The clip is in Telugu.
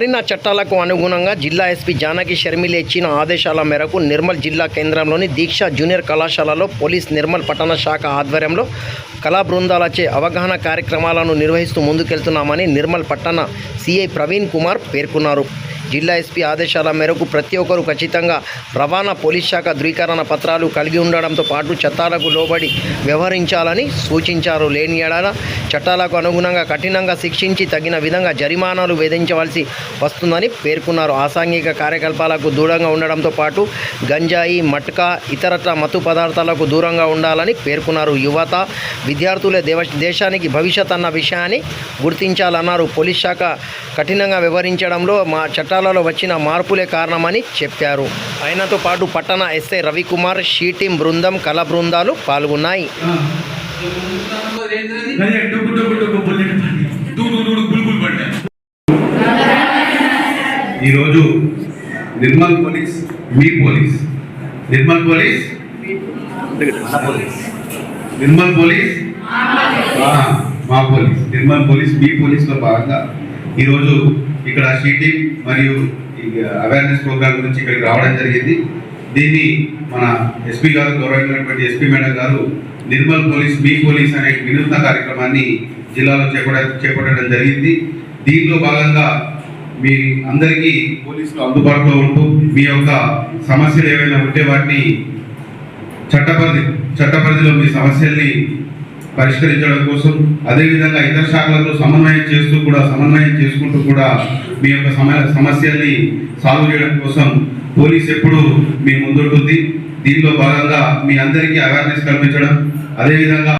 మారిన చట్టాలకు అనుగుణంగా జిల్లా ఎస్పీ జానకి షర్మిల ఇచ్చిన ఆదేశాల మేరకు నిర్మల్ జిల్లా కేంద్రంలోని దీక్ష జూనియర్ కళాశాలలో పోలీస్ నిర్మల్ పట్టణ శాఖ ఆధ్వర్యంలో కళా బృందాలచే అవగాహన కార్యక్రమాలను నిర్వహిస్తూ ముందుకెళ్తున్నామని నిర్మల్ పట్టణ సిఐ ప్రవీణ్ కుమార్ పేర్కొన్నారు. జిల్లా ఎస్పీ ఆదేశాల మేరకు ప్రతి ఒక్కరూ ఖచ్చితంగా రవాణా పోలీస్ శాఖ ధృవీకరణ పత్రాలు కలిగి ఉండడంతో పాటు చట్టాలకు లోబడి వ్యవహరించాలని సూచించారు. లేని ఎడల చట్టాలకు అనుగుణంగా కఠినంగా శిక్షించి తగిన విధంగా జరిమానాలు విధించవలసి వస్తుందని పేర్కొన్నారు. అసాంఘిక కార్యకలాపాలకు దూరంగా ఉండడంతో పాటు గంజాయి మట్కా ఇతరత్ర మత్తు పదార్థాలకు దూరంగా ఉండాలని పేర్కొన్నారు. యువత విద్యార్థులే దేవ దేశానికి భవిష్యత్ అన్న విషయాన్ని గుర్తించాలన్నారు. పోలీస్ శాఖ కఠినంగా వ్యవహరించడంలో మా చట్టాలలో వచ్చిన మార్పులే కారణమని చెప్పారు. ఆయనతో పాటు పట్టణ ఎస్ఐ రవికుమార్ షీటీం బృందం కళ బృందాలు పాల్గొన్నాయి. ఈరోజు నిర్మల్ పోలీస్ మీ police. Nirmal police? Nirmal police? మా పోలీస్. నిర్మల్ పోలీస్ మీ పోలీస్లో భాగంగా ఈరోజు ఇక్కడ షీటింగ్ మరియు అవేర్నెస్ ప్రోగ్రామ్ గురించి ఇక్కడికి రావడం జరిగింది. దీన్ని మన ఎస్పీ గారు గౌరవమైనటువంటి ఎస్పీ మేడం గారు నిర్మల్ పోలీస్ మీ పోలీస్ అనే వినూత్న కార్యక్రమాన్ని జిల్లాలో చేపట చేపట్టడం జరిగింది. దీనిలో భాగంగా మీ అందరికీ పోలీసులు అందుబాటులో ఉంటూ మీ యొక్క సమస్యలు ఏవైనా ఉంటే వాటిని చట్టపరిధి చట్టపరిధిలో మీ సమస్యల్ని పరిష్కరించడం కోసం అదేవిధంగా ఇతర శాఖలతో సమన్వయం చేస్తూ కూడా సమన్వయం చేసుకుంటూ కూడా మీ యొక్క సమ సమస్యల్ని సాల్వ్ చేయడం కోసం పోలీస్ ఎప్పుడు మీ ముందుంటుంది. దీనిలో భాగంగా మీ అందరికీ అవేర్నెస్ కల్పించడం అదేవిధంగా